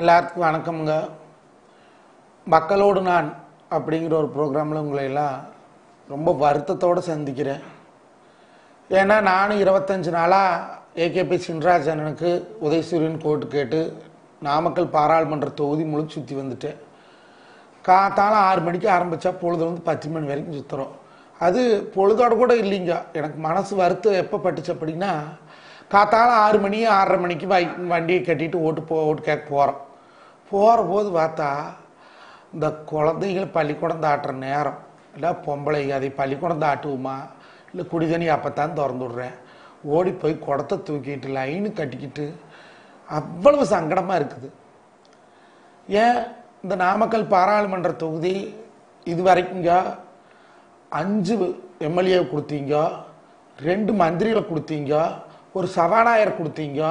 எல்லாத்துக்கும் வணக்கம்ங்க. மக்களோடு நான் அப்படிங்கிற ஒரு ப்ரோக்ராமில் உங்களை எல்லாம் ரொம்ப வருத்தத்தோடு சந்திக்கிறேன். ஏன்னா நானும் இருபத்தஞ்சி நாளாக ஏகேபி சின்ராஜ் அண்ணனுக்கு உதயசூரியன் கோர்ட்டு கேட்டு நாமக்கல் பாராளுமன்ற தொகுதி முழு சுற்றி வந்துட்டேன். காத்தாலும் ஆறு மணிக்கு ஆரம்பித்தா பொழுது வந்து பத்து மணி வரைக்கும் சுற்றுறோம் அது பொழுதோட கூட இல்லைங்க. எனக்கு மனசு வருத்தம் எப்போ பட்டுச்சு அப்படின்னா காத்தாலும் ஆறு மணி ஆறரை மணிக்கு வண்டியை கட்டிட்டு ஓட்டு போ ஓட்டு கேட்க போகிறோம் போகிற போது பார்த்தா இந்த குழந்தைகள் பள்ளிக்கூடம் தாட்டுற நேரம். இல்லை பொம்பளை அதை பள்ளிக்கூடம் தாட்டுவோமா? இல்லை குடிதண்ணி அப்போத்தான் திறந்து விட்றேன் ஓடி போய் குடத்தை தூக்கிட்டு லைனு கட்டிக்கிட்டு அவ்வளவு சங்கடமாக இருக்குது. ஏன்? இந்த நாமக்கல் பாராளுமன்ற தொகுதி இது வரைக்குங்க அஞ்சு எம்எல்ஏ கொடுத்தீங்க ரெண்டு மந்திரிகளை கொடுத்தீங்க ஒரு சபாநாயகர் கொடுத்தீங்க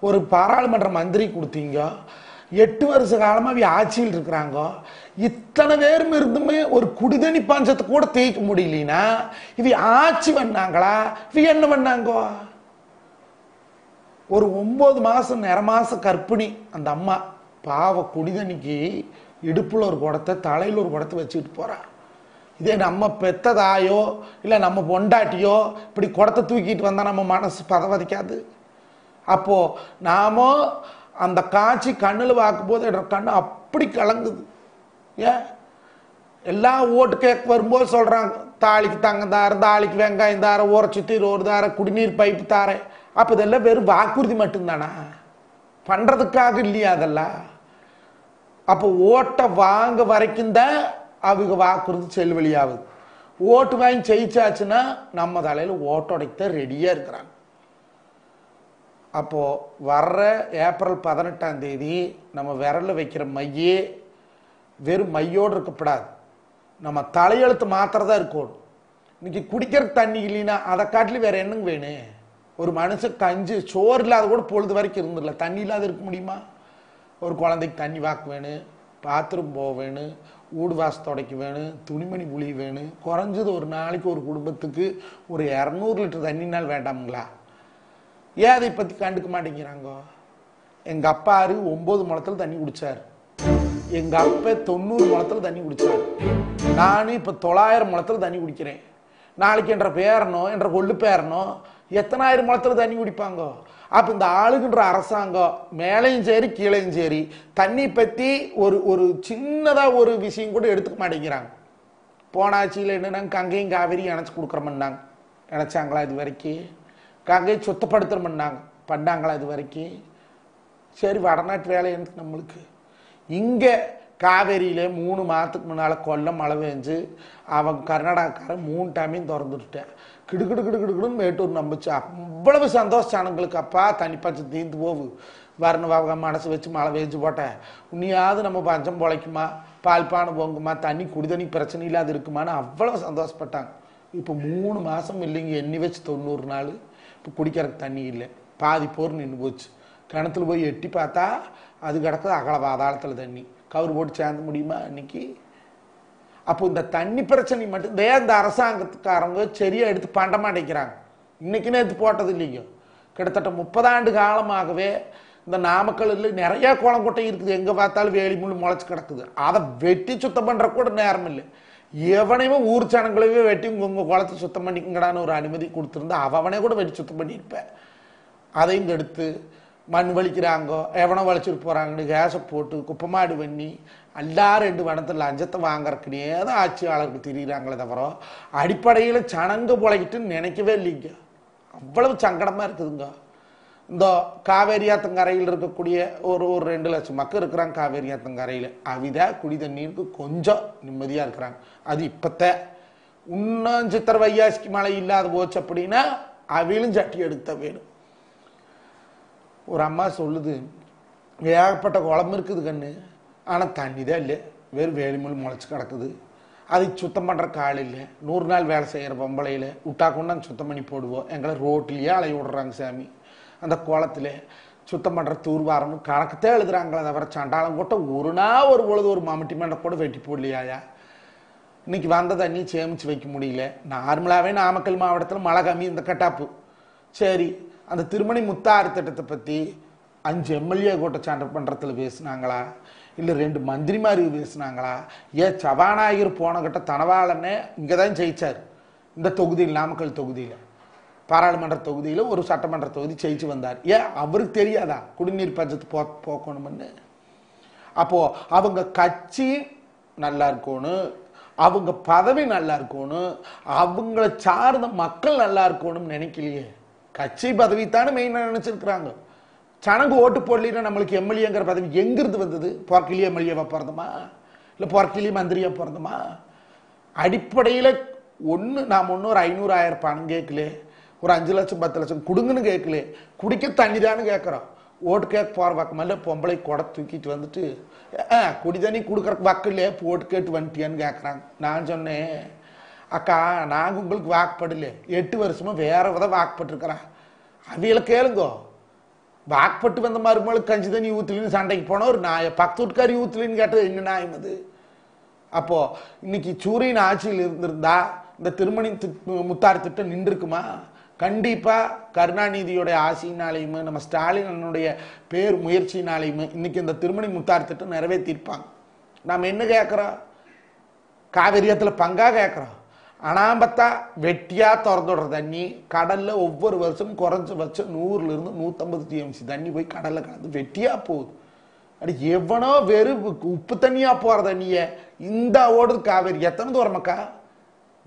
ஒரு பாராளுமன்ற மந்திரி கொடுத்தீங்க எட்டு வருஷ காலமாக அவ ஆட்சியில் இருக்கிறாங்க. இத்தனை பேரும் இருந்துமே ஒரு குடிதண்ணி பஞ்சத்தை கூட தேய்க்க முடியலனா? இவ ஆட்சி பண்ணாங்களா? இவ என்ன பண்ணாங்கோ? ஒரு ஒன்பது மாசம் நிற மாதம் கர்ப்பிணி அந்த அம்மா. பாவ குடிதண்ணிக்கு இடுப்புல ஒரு குடத்தை தலையில ஒரு குடத்தை வச்சுக்கிட்டு போறா. இதே நம்ம பெத்த தாயோ இல்லை நம்ம பொண்டாட்டியோ இப்படி குடத்தை தூக்கிட்டு வந்தா நம்ம மனசு பதவதிக்காது. அப்போ நாமோ அந்த காட்சி கண்ணில் பார்க்கும்போது என்னோட கண்ணு அப்படி கலங்குது. ஏன்? எல்லாம் ஓட்டு கேட்க வரும்போது சொல்கிறாங்க தாலிக்கு தங்க தார தாலிக்கு வெங்காயம் தார ஊற ஒரு ரோடு தார குடிநீர் பைப்பு தார அப்போ இதெல்லாம் வெறும் வாக்குறுதி மட்டும்தானா? பண்ணுறதுக்காக இல்லையா அதெல்லாம்? அப்போ ஓட்டை வாங்க வரைக்கும் தான் அவங்க வாக்குறுதி செல்வழியாகுது. ஓட்டு வாங்கி ஜெயிச்சாச்சுன்னா நம்ம தலையில் ஓட்டோடைக்க ரெடியாக இருக்கிறாங்க. அப்போது வர்ற ஏப்ரல் பதினெட்டாம் தேதி நம்ம விரலில் வைக்கிற மையே வெறும் மையோடு இருக்கப்படாது. நம்ம தலையெழுத்து மாத்திரதான் இருக்கணும். இன்னைக்கு குடிக்கிற தண்ணி இல்லைன்னா அதை காட்டிலும் வேற என்னங்க வேணும்? ஒரு மனுஷன் கஞ்சி சோறு இல்லாத கூட பொழுது வரைக்கும் இருந்துடல. தண்ணி இல்லாத இருக்க முடியுமா? ஒரு குழந்தைக்கு தண்ணி வாக்கு வேணும் பாத்ரூம் போக வேணும் ஊடு வாச துடைக்க வேணும் துணிமணி புளி வேணும். குறைஞ்சது ஒரு நாளைக்கு ஒரு குடும்பத்துக்கு ஒரு இரநூறு லிட்டர் தண்ணினால் வேண்டாமுங்களா? ஏன் அதை பற்றி கண்டுக்க மாட்டேங்கிறாங்க? எங்கள் அப்பாரு ஒம்பது முளத்தில் தண்ணி குடிச்சாரு. எங்க அப்பா தொண்ணூறு முளத்துல தண்ணி குடிச்சாரு. நானும் இப்ப தொள்ளாயிரம் முளத்துல தண்ணி குடிக்கிறேன். நாளைக்கு என்ற பேரனோ என்ற கொள்ளு பேரனோ எத்தனாயிரம் முளத்துல தண்ணி குடிப்பாங்க? அப்ப இந்த ஆளுகின்ற அரசாங்கம் மேலையும் சரி கீழையும் சரி தண்ணி பத்தி ஒரு ஒரு சின்னதா ஒரு விஷயம் கூட எடுத்துக்க மாட்டேங்கிறாங்க. போனாச்சியில் என்னென்னா கங்கையும் காவேரி இணைச்சி கொடுக்குறோம்னாங்க. நினச்சாங்களா இது வரைக்கும்? கங்கையை சுத்தப்படுத்தணும்னாங்க பண்ணாங்களா இது வரைக்கும்? சரி வடநாட்டு வேலை எனக்கு நம்மளுக்கு? இங்கே காவேரியில மூணு மாதத்துக்கு முன்னால் கொல்லம் மழை பெஞ்சு அவன் கர்நாடகாக்காரன் மூணு டைமையும் திறந்துட்டேன் கிடுக்கிடு கிடு கிடுக்கிடுன்னு மேட்டூர் நம்பிச்சு அவ்வளவு சந்தோஷம் அப்பா தண்ணி பஞ்சம் தீர்ந்து போகு வரணும் அவங்க மனசு வச்சு மழை பெஞ்சு போட்டேன் உன்னையாவது நம்ம பஞ்சம் பொழைக்குமா? பால் பானை போங்குமா? தண்ணி குடிதண்ணி பிரச்சனை இல்லாத இருக்குமான்னு அவ்வளவு சந்தோஷப்பட்டாங்க. இப்போ மூணு மாதம் இல்லைங்க எண்ணி வச்சு தொண்ணூறு நாள். இப்போ குடிக்கிறதுக்கு தண்ணி இல்லை. பாதி போர் நின்று போச்சு. கிணத்துல போய் எட்டி பார்த்தா அது கிடக்குது அகல பாதாளத்தில் தண்ணி. கவர் போட்டு சேர்ந்த முடியுமா இன்னைக்கு? அப்போ இந்த தண்ணி பிரச்சனை மட்டும் இந்த அரசாங்கத்துக்காரங்க சரியாக எடுத்து பண்ண மாட்டேங்கிறாங்க இன்னைக்கு நேற்று போட்டது இல்லைங்க. கிட்டத்தட்ட முப்பதாண்டு காலமாகவே இந்த நாமக்கல்லில் நிறைய குளங்குட்டை இருக்குது. எங்கே பார்த்தாலும் வேலி முள் முளைச்சி கிடக்குது. அதை வெட்டி சுத்தம் பண்ணுற கூட நேரம் இல்லை. எவனையுமே ஊர் சனங்களையே வெட்டி உங்க குளத்தை சுத்தம் பண்ணிக்கங்கடான்னு ஒரு அனுமதி கொடுத்துருந்தா அவனே கூட வெட்டி சுத்தம் பண்ணியிருப்பேன் அதையும் எடுத்து மண் வலிக்கிறாங்கோ எவனோ வலிச்சுட்டு போகிறாங்கன்னு கேஸை போட்டு குப்பமாடு பண்ணி எல்லாரும் ரெண்டு வனத்தில் லஞ்சத்தை வாங்குறக்குனே தான் ஆட்சியாளருக்கு திரியிறாங்களே தவிர அடிப்படையில் சனங்க பொழைக்கிட்டுன்னு நினைக்கவே இல்லைங்க. அவ்வளவு சங்கடமாக இருக்குதுங்க. இந்த காவேரி ஆத்தங்கரையில் இருக்கக்கூடிய ஒரு ஒரு ரெண்டு லட்சம் மக்கள் இருக்கிறாங்க காவேரி ஆத்தங்கரையில். அவித குடி தண்ணீருக்கு கொஞ்சம் நிம்மதியாக இருக்கிறாங்க. அது இப்பத்த இன்னும் சித்திர வையாசிக்கு மழை இல்லாத போச்சு அப்படின்னா அவிலும் சட்டி எடுத்த வேணும். ஒரு அம்மா சொல்லுது ஏகப்பட்ட குழம்பு இருக்குது கண்ணு ஆனால் தண்ணி தான் இல்லை. வெறும் வேலிமுள் முளைச்சி கிடக்குது. அதை சுத்தம் பண்ணுற கால் இல்லை. நூறு நாள் வேலை செய்கிற பொம்பளையில் விட்டா கொண்டாந்து சுத்தம் பண்ணி போடுவோம். எங்களை ரோட்லேயே அலைய விடுறாங்க சாமி. அந்த கோலத்தில் சுத்தம் பண்ணுற தூர்வாரம்னு கணக்குத்தே எழுதுறாங்களே தவிர சண்டாளம் கூட்ட ஒரு நாள் ஒரு பொழுது ஒரு மம்முட்டி மண்டை கூட வெட்டி போடலையாயா? இன்னைக்கு வந்த தண்ணி சேமிச்சு வைக்க முடியல. நார்மலாகவே நாமக்கல் மாவட்டத்தில் மழை கம்மி இந்த கட்டாப்பு. சரி அந்த திருமணி முத்தாறு திட்டத்தை பற்றி அஞ்சு எம்எல்ஏ கூட்ட சட்டமன்றத்தில் பேசுனாங்களா? இல்லை ரெண்டு மந்திரிமாருக்கு பேசினாங்களா? ஏன் சபாநாயகர் போன கிட்ட தனவாளனே இங்கே தான் ஜெயிச்சார். இந்த தொகுதியில் நாமக்கல் தொகுதியில். பாராளுமன்ற தொகுதியில் ஒரு சட்டமன்ற தொகுதி ஜெயிச்சு வந்தார். ஏன்? அவருக்கு தெரியாதா? குடிநீர் பஞ்சத்தை போ போக்கணும்னு. அப்போது அவங்க கட்சி நல்லா இருக்கணும் அவங்க பதவி நல்லா இருக்கணும் அவங்கள சார்ந்த மக்கள் நல்லா இருக்கணும்னு நினைக்கலையே. கட்சி பதவி தானே மெயினாக நினச்சிருக்கிறாங்க. சனங்கு ஓட்டு போடலாம் நம்மளுக்கு எம்எல்ஏங்கிற பதவி எங்கிருந்து வந்தது? பொறக்கிலி எம்எல்ஏவா பிறந்தமா இல்லை பொறக்கிலி மந்திரியா பிறந்தமா அடிப்படையில் ஒன்று நாம் ஒன்று ஒரு ஐநூறு ஆயிரம் பணம் கேட்கலே. ஒரு அஞ்சு லட்சம் பத்து லட்சம் கொடுங்கன்னு கேட்கல குடிக்க தண்ணி தானே கேட்குறோம் ஓட்டு கேட்க போகிற பக்கமல்ல பொம்பளை கொடை தூக்கிட்டு வந்துட்டு "ஆ, குடி தண்ணி கொடுக்குறக்கு வக்கு இல்லையே கேட்டு வந்துட்டியான்னு கேட்குறாங்க நான் சொன்னேன் அக்கா நாங்கள் உங்களுக்கு வாக்குப்படல எட்டு வருஷமா வேற வித வாக்குப்பட்டுருக்குறேன் அவியல கேளுங்கோ வாக்குப்பட்டு வந்த மருமகளுக்கு கஞ்சி தண்ணி ஊற்றுலின்னு சண்டைக்கு போனோம் ஒரு நாய பக்கத்து வீட்டுக்காரி ஊத்துலின்னு கேட்டது என்ன நாயம் அது அப்போது இன்னைக்கு சூரியன் ஆட்சியில் இருந்திருந்தா இந்த திருமணி தி- முத்தார் திட்டம் நின்றுருக்குமா கண்டிப்பா கருணாநிதியோட ஆசையினாலையுமே நம்ம ஸ்டாலின் அண்ணனுடைய பேர் முயற்சியினாலையுமே இன்னைக்கு இந்த திருமணி முத்தார் திட்டம் நிறைவேற்றிருப்பாங்க நாம் என்ன கேட்குறோம் காவிரியத்தில் பங்காக கேட்குறோம் அனாம்பத்தா வெட்டியா திறந்து விடுற தண்ணி கடல்ல ஒவ்வொரு வருஷம் குறைஞ்சபட்சம் நூறுல இருந்து நூத்தம்பது டிஎம்சி தண்ணி போய் கடல்ல கலந்து வெட்டியா போகுது. அடி எவனோ வெறும் உப்பு தண்ணியா போற தண்ணிய இந்த ஓடுது காவேரி. எத்தனை தூரமாக்கா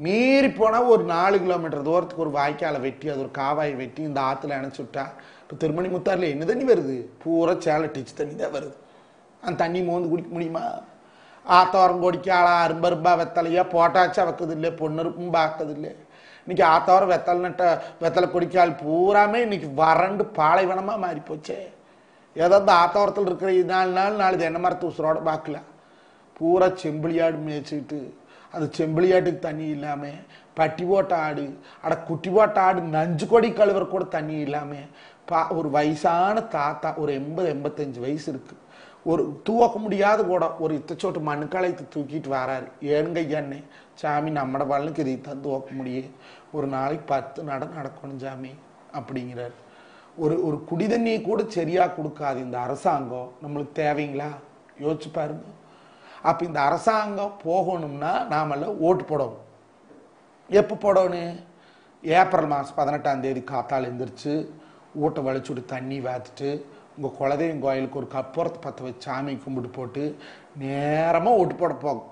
மீறி போனால் ஒரு நாலு கிலோமீட்டர் தூரத்துக்கு ஒரு வாய்க்காலை வெட்டி அது ஒரு காவாயை வெட்டி இந்த ஆற்றுல அணைச்சு விட்டா இப்போ திருமணி முத்தாரில் என்ன தண்ணி வருது? பூரா சேலை டிச்சு தண்ணி தான் வருது. அந்த தண்ணி மோந்து குடிக்க முடியுமா? ஆத்தோரம் கொடிக்காளா அரும்பரும்பா வெத்தலையா போட்டாச்சா வைக்கிறது இல்லை பொண்ணுருப்பும் பார்க்கறது இல்லை இன்னைக்கு ஆத்தோரம் வெத்தலை நட்ட வெத்தலை கொடிக்கால் பூராமே இன்னைக்கு வறண்டு பாலைவனமாக மாறி போச்சே ஏதோ இந்த ஆத்தோரத்தில் இருக்கிற நாலு நாள் நாலு தென்னை மரத்து உசுரோட பார்க்கல. பூரா செம்பிளியாடு மேய்ச்சிக்கிட்டு அந்த செம்பிளியாட்டுக்கு தண்ணி இல்லாமல் பட்டி போட்ட ஆடு அட குட்டி போட்ட ஆடு நஞ்சு கொடி கழுவுற கூட தண்ணி இல்லாமல் பா ஒரு வயசான தாத்தா ஒரு எண்பது எண்பத்தஞ்சு வயசு இருக்குது ஒரு தூக்க முடியாத கூட ஒரு இத்தச்சோட்டு மண்கலைத்து தூக்கிட்டு வராரு. ஏனுங்க சாமி நம்மட பலனுக்கு இதை தான் தூக்க முடியும் ஒரு நாளைக்கு பத்து நட நடக்கணும் சாமி அப்படிங்கிறாரு. ஒரு ஒரு குடிதண்ணியை கூட சரியாக கொடுக்காது இந்த அரசாங்கம். நம்மளுக்கு தேவைங்களா? யோசிச்சு பாருங்க. அப்போ இந்த அரசாங்கம் போகணும்னா நாமெல்லாம் ஓட்டு போடணும். எப்போ போடணும்? ஏப்ரல் மாதம் பதினெட்டாம் தேதி காத்தால் எழுந்திரிச்சு ஊட்டை வலிச்சுட்டு தண்ணி வாத்துட்டு உங்கள் குலதெய்வம் கோயிலுக்கு ஒரு கப்புறத்து பற்ற வச்சு சாமி கும்பிட்டு போட்டு நேரமாக ஓட்டு போட போகும்.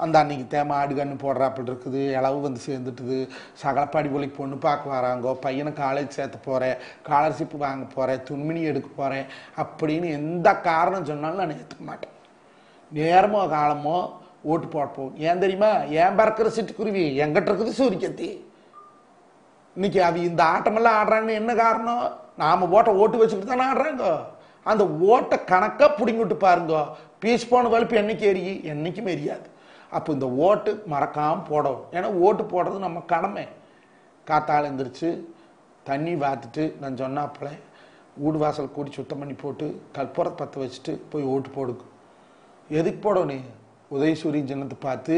அந்த அன்னைக்கு தேம ஆடு கண்ணு போடுறாப்பில் இருக்குது இளவு வந்து சேர்ந்துட்டுது சகலப்பாடி போலிக்கு பொண்ணு பார்க்க வராங்கோ பையனை காலேஜ் சேர்த்த போகிறேன் ஸ்காலர்ஷிப் வாங்க போகிறேன் துணிமணி எடுக்க போகிறேன் அப்படின்னு எந்த காரணம் சொன்னாலும் நான் ஏற்றுக்க மாட்டேன். நேரமோ காலமோ ஓட்டு போடப்போம் ஏன் தெரியுமா? ஏன் பறக்கிற சிட்டுக்குருவி? எங்கிட்ட இருக்குது சூரியக்கத்தி இன்னைக்கு அவ இந்த ஆட்டமெல்லாம் ஆடுறாங்கன்னு என்ன காரணம்? நாம ஓட்ட ஓட்டு வச்சுக்கிட்டு தானே ஆடுறாங்க. அந்த ஓட்டை கணக்காக பிடிங்கிட்டு பாருங்க. பீஸ் போன வலிப்பு என்னைக்கு எரியும் என்னைக்கும் எரியாது அப்போ இந்த ஓட்டு மறக்காமல் போடணும் ஏன்னா ஓட்டு போடுறது நம்ம கடமை. காத்தால் எழுந்திரிச்சு தண்ணி வாத்துட்டு நான் சொன்னாப்புல வீடு வாசல் கூடி சுத்தம் பண்ணி போட்டு கற்பூரத்தை பற்ற வச்சுட்டு போய் ஓட்டு போடுங்க. எதுக்கு போடணும் உதயசூரியன் சின்னத்தை பார்த்து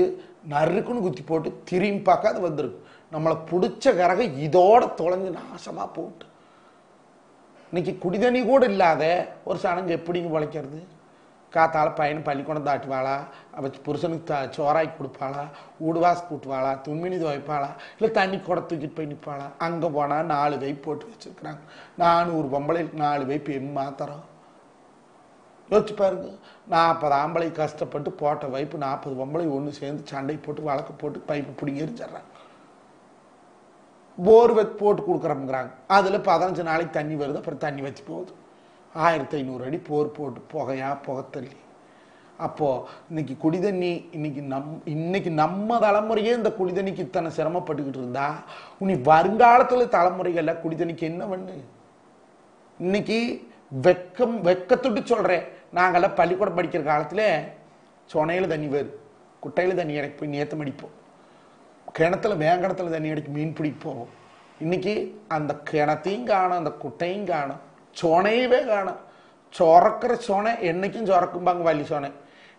நறுக்குன்னு குத்தி போட்டு திரும்பி பார்க்காது வந்துருக்கு. நம்மளை பிடிச்ச கரகம் இதோட தொலைஞ்சு நாசமாக போட்டு. இன்னைக்கு குடிதண்ணி கூட இல்லாத ஒரு சனங்க எப்படிங்க உழைக்கிறது? காத்தால் பையனை பள்ளிக்கூடம் தாட்டுவாளா? அவள் புருஷனுக்கு த சோறாக்கி கொடுப்பாளா? ஊடுவாசு கூட்டுவாளா? தும்மினி துவைப்பாளா? இல்லை தண்ணி கூட தூக்கிட்டு போய் நிற்பாளா அங்கே போனால் நாலு வைப் போட்டு வச்சிருக்கிறாங்க. நானூறு பொம்பளை நாலு வைப்பு எம் மாத்திரம். யோசிச்சு பாருங்க. நாற்பது ஆம்பளை கஷ்டப்பட்டு போட்ட வைப்பு நாற்பது பொம்பளை ஒன்று சேர்ந்து சண்டை போட்டு வழக்கு போட்டு பைப்பு பிடிங்கி எரிச்சிடுறாங்க. போர் வச்சு போட்டு கொடுக்குறோம்ங்கிறாங்க. அதில் பதினஞ்சு நாளைக்கு தண்ணி வருது அப்புறம் தண்ணி வச்சு போகுது. ஆயிரத்தி ஐநூறு அடி போர் போட்டு புகையா புகத்தள்ளி. அப்போது இன்னைக்கு குடிதண்ணி இன்னைக்கு நம் இன்னைக்கு நம்ம தலைமுறையே இந்த குடிதண்ணிக்கு இத்தனை சிரமப்பட்டுக்கிட்டு இருந்தா உனி வருங்காலத்தில் தலைமுறைகள்ல குடிதண்ணிக்கு என்ன பண்ணு? இன்னைக்கு வெக்கம் வெக்கத்துட்டு சொல்கிறேன் நாங்கள்லாம் பள்ளிக்கூடம் படிக்கிற காலத்தில் சொனையில் தண்ணி வருது குட்டையில் தண்ணி இறக்கி போய் நேத்தம் அடிப்போம். கிணத்துல வேங்கடத்தில் தண்ணி அடிக்க மீன் பிடிப்போம். இன்னைக்கு அந்த கிணத்தையும் காணும் அந்த குட்டையும் காணும் சொனையவே காணும். சுரக்கிற சொனை என்னைக்கும் சுரக்கும்பாங்க வலி சொனை.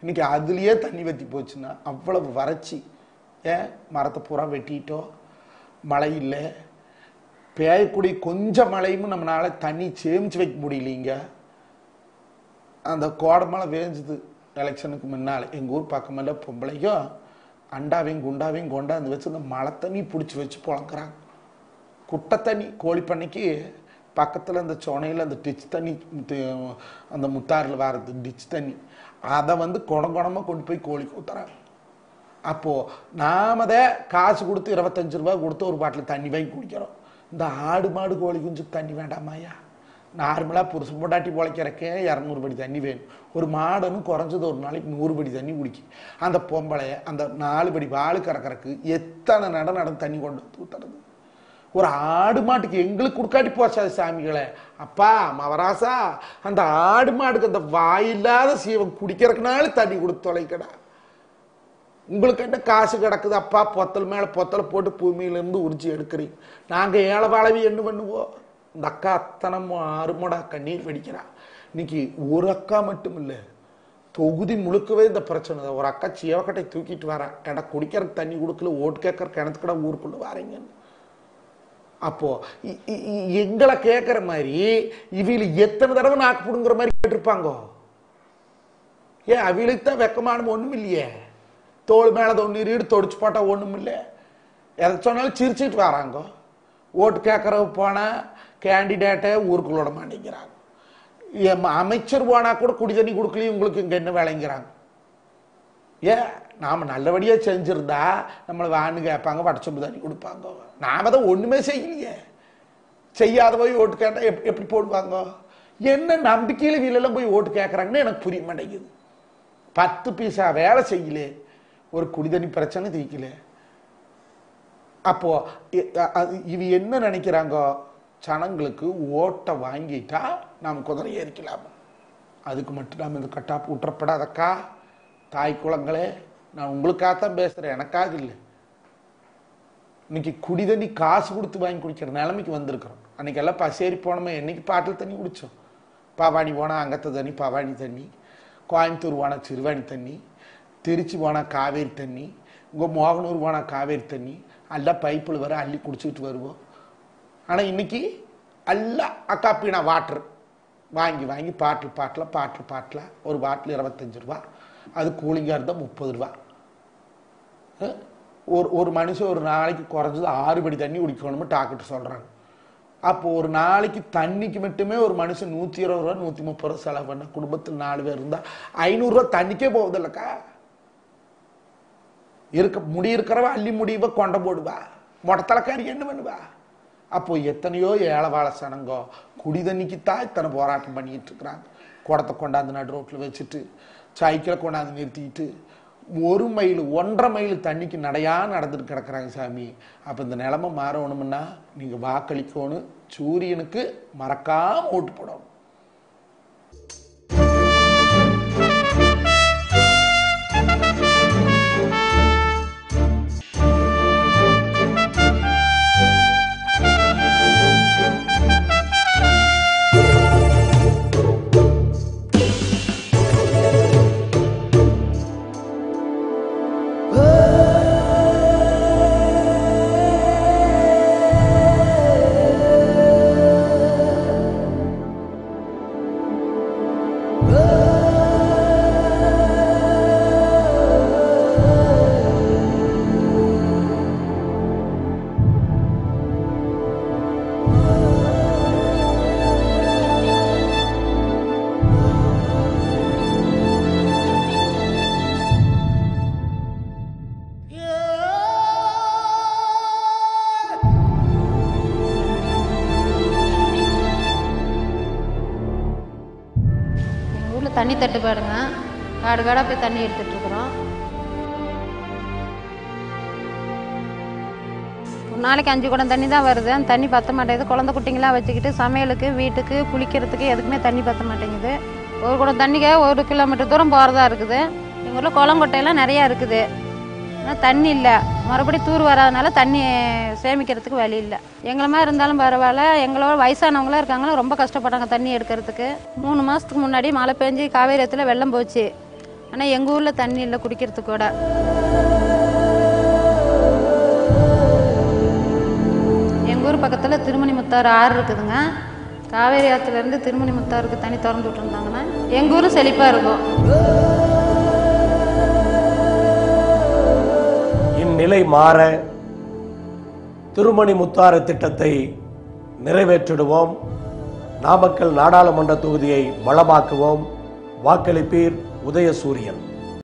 இன்னைக்கு அதுலேயே தண்ணி வற்றி போச்சுன்னா அவ்வளவு வறட்சி. ஏன்? மரத்தை பூரா வெட்டிட்டோ? மழை இல்லை. பெய்யக்கூடிய கொஞ்சம் மழையும் நம்மளால தண்ணி சேமிச்சு வைக்க முடியலீங்க. அந்த கோடமலை வேஞ்சுது எலெக்ஷனுக்கு முன்னால் எங்கள் ஊர் பக்கமெல்லாம் பொம்பளைக்கும் அண்டாவையும் குண்டாவையும் கொண்டாந்து வச்சு இந்த மழை தண்ணி பிடிச்சி வச்சு புழங்குறாங்க. குட்டை தண்ணி கோழி பண்ணைக்கு பக்கத்தில் அந்த சொனையில் அந்த டிச் தண்ணி அந்த முத்தாரில் வர்றது டிச் தண்ணி அதை வந்து குடம் குடமாக கொண்டு போய் கோழி ஊத்துறாங்க அப்போது நாம் அதை காசு கொடுத்து இருபத்தஞ்சு ரூபா கொடுத்து ஒரு பாட்டில் தண்ணி வாங்கி குடிக்கிறோம். இந்த ஆடு மாடு கோழி குஞ்சுக்கு தண்ணி வேண்டாமாயா நார்மலாக புருஷன் பொண்டாட்டி பொழைக்கிறக்கே இரநூறு படி தண்ணி வேணும். ஒரு மாடனும் குறைஞ்சது ஒரு நாளைக்கு நூறு படி தண்ணி குடிக்கும். அந்த பொம்பளைய அந்த நாலு படி வாள் கறக்கறக்கு எத்தனை நட நடந்து தண்ணி கொண்டு வந்து ஊத்துறது? ஒரு ஆடு மாட்டுக்கு எங்களுக்கு கொடுக்காட்டி போச்சாது சாமிகளை. அப்பா மவராசா அந்த ஆடு மாட்டுக்கு அந்த வாயில்லாத சீவன் குடிக்கிறதுக்குனால தண்ணி கொடுத்து தொலைக்கடா. உங்களுக்கு என்ன காசு கிடக்குது? அப்பா பொத்தல் மேலே பொத்தலை போட்டு பூமியிலேருந்து உறிஞ்சி எடுக்கிறீங்க. நாங்கள் ஏழை வாழவி என்ன பண்ணுவோம்? இந்த அக்கா அத்தனை அருமடா கண்ணீர் வெடிக்கிறா. இன்னைக்கு ஒரு அக்கா மட்டும் இல்லை தொகுதி முழுக்கவே இந்த பிரச்சனை ஒரு அக்கா சீவக்கட்டை தூக்கிட்டு வரேன் ஏடா குடிக்கிற தண்ணி கொடுக்கல ஓட்டு கேட்கற கிணத்துக்கடா ஊருக்குள்ள வரீங்கன்னு. அப்போ எங்களை கேட்குற மாதிரி இவங்கள எத்தனை தடவை நாக்கு பிடுங்குற மாதிரி கேட்டிருப்பாங்கோ? ஏன் அவளுக்கு தான் வெக்கமான ஒண்ணும் இல்லையே. தோல் மேலே தொண்ணூறு தொடிச்சு போட்டா ஒண்ணும் இல்லை. எதை சொன்னாலும் சிரிச்சிட்டு வராங்கோ. ஓட்டு கேட்கறவ போனா கேண்டிடேட்டை ஊருக்குள்ள விட மாட்டேங்கிறாங்க. அமைச்சர் போனா கூட குடி தண்ணி கொடுக்கலையும் உங்களுக்கு இங்க என்ன வேலைங்கிறாங்க. ஏன் நாம நல்லபடியா செஞ்சிருந்தா நம்மளை வான்னு கேட்பாங்க வடச்சொம்பு தண்ணி கொடுப்பாங்க. நாம தான் ஒண்ணுமே செய்யலையே. செய்யாத போய் ஓட்டு கேட்டா எப்- எப்படி போடுவாங்க? என்ன நம்பிக்கையில வீலெல்லாம் போய் ஓட்டு கேட்கறாங்கன்னு எனக்கு புரிய மாட்டேங்குது. பத்து பைசா வேலை செய்யல ஒரு குடிதண்ணி பிரச்சனை தீக்கல. அப்போ அது இவ என்ன நினைக்கிறாங்க ஜனங்களுக்கு ஓட்டை வாங்கிட்டா நாம் குதிரை ஏறிக்கலாம்? அதுக்கு மட்டும் நாம் இந்த கட்டாப்பு விட்டுறப்படாதக்கா தாய் குளங்களே நான் உங்களுக்காகத்தான் பேசுகிறேன் எனக்காக இல்லை. இன்னைக்கு குடி தண்ணி காசு கொடுத்து வாங்கி குடிக்கிற நிலைமைக்கு வந்திருக்கிறோம். அன்னைக்கு எல்லாம் பசேரி போனோமே. என்னைக்கு பாட்டில் தண்ணி குடித்தோம் பாவாணி போனால் அங்கத்த தண்ணி பவானி தண்ணி கோயம்புத்தூர் போனால் சிறுவாணி தண்ணி திருச்சி போனால் காவேரி தண்ணி இங்கே மோகனூர் போனால் காவேரி தண்ணி எல்லாம் பைப்பில் வர அள்ளி குடிச்சிட்டு வருவோம். ஆனால் இன்னைக்கு எல்லாம் அக்காப்பீனா வாட்ரு வாங்கி வாங்கி பாட்டில் பாட்டில் பாட்டில் பாட்டில் ஒரு பாட்டில் இருபத்தஞ்சு ரூபா. அது கூலிங்காக இருந்தால் முப்பது ரூபா. ஒரு ஒரு மனுஷன் ஒரு நாளைக்கு குறைஞ்சது ஆறு படி தண்ணி குடிக்கணும்னு டாக்டர் சொல்கிறாங்க அப்போ ஒரு நாளைக்கு தண்ணிக்கு மட்டுமே ஒரு மனுஷன் நூற்றி இருபது ரூபா நூற்றி முப்பது ரூபா செலவு பண்ண குடும்பத்தில் நாலு பேர் இருந்தால் ஐநூறுரூவா தண்ணிக்கே போகுதில்லக்கா. இருக்க முடி இருக்கிறவா அள்ளி முடிவ கொண்ட போடுவா. மொட்டத்தலக்காரி என்ன பண்ணுவா? அப்போ எத்தனையோ ஏழவாழ சனங்கோ குடி தண்ணிக்குத்தான் இத்தனை போராட்டம் பண்ணிக்கிட்டு இருக்கிறாங்க. குடத்தை கொண்டாந்து நடு ரோட்டில் வச்சுட்டு சைக்கிளை கொண்டாந்து நிறுத்திட்டு ஒரு மைல் ஒன்றரை மைல் தண்ணிக்கு நடையா நடந்துட்டு கிடக்குறாங்க சாமி. அப்போ இந்த நிலைமை மாறணும்னா நீங்கள் வாக்களிக்கணும் சூரியனுக்கு மறக்காம ஓட்டு போடணும். தண்ணி தட்டுப்பாடுங்க காடு காடாக போய் தண்ணி எடுத்துட்டு இருக்கிறோம். ஒரு நாளைக்கு அஞ்சு குடம் தண்ணி தான் வருது. அந்த தண்ணி பற்ற மாட்டேங்குது. குழந்த குட்டிங்களாம் வச்சுக்கிட்டு சமையலுக்கு வீட்டுக்கு குளிக்கிறதுக்கு எதுக்குமே தண்ணி பற்ற மாட்டேங்குது. ஒரு குடம் தண்ணிக்காக ஒரு கிலோமீட்டர் தூரம் போகிறதா இருக்குது. எங்கள் ஊரில் குளம் கொட்டையெல்லாம் நிறையா இருக்குது. ஆனால் தண்ணி இல்லை. மறுபடி தூர் வராதனால தண்ணி சேமிக்கிறதுக்கு வழி இல்லை. எங்களை மாதிரி இருந்தாலும் பரவாயில்ல. எங்களோட வயசானவங்களாம் இருக்காங்களா ரொம்ப கஷ்டப்படுறாங்க தண்ணி எடுக்கிறதுக்கு. மூணு மாதத்துக்கு முன்னாடி மழை பெஞ்சு காவேரி வெள்ளம் போச்சு. ஆனால் எங்கள் ஊரில் தண்ணி இல்லை குடிக்கிறதுக்கு கூட. எங்கள் ஊர் பக்கத்தில் திருமணி முத்தாறு ஆறு இருக்குதுங்க. காவேரி ஆற்றுலேருந்து திருமணி முத்தாருக்கு தண்ணி திறந்து விட்டுருந்தாங்கன்னா எங்கள் ஊரும் செழிப்பாக இருக்கும். நிலை மாற திருமணி முத்தாறு திட்டத்தை நிறைவேற்றிடுவோம். நாமக்கல் நாடாளுமன்ற தொகுதியை வளமாக்குவோம். வாக்களிப்பீர் உதயசூரியன்.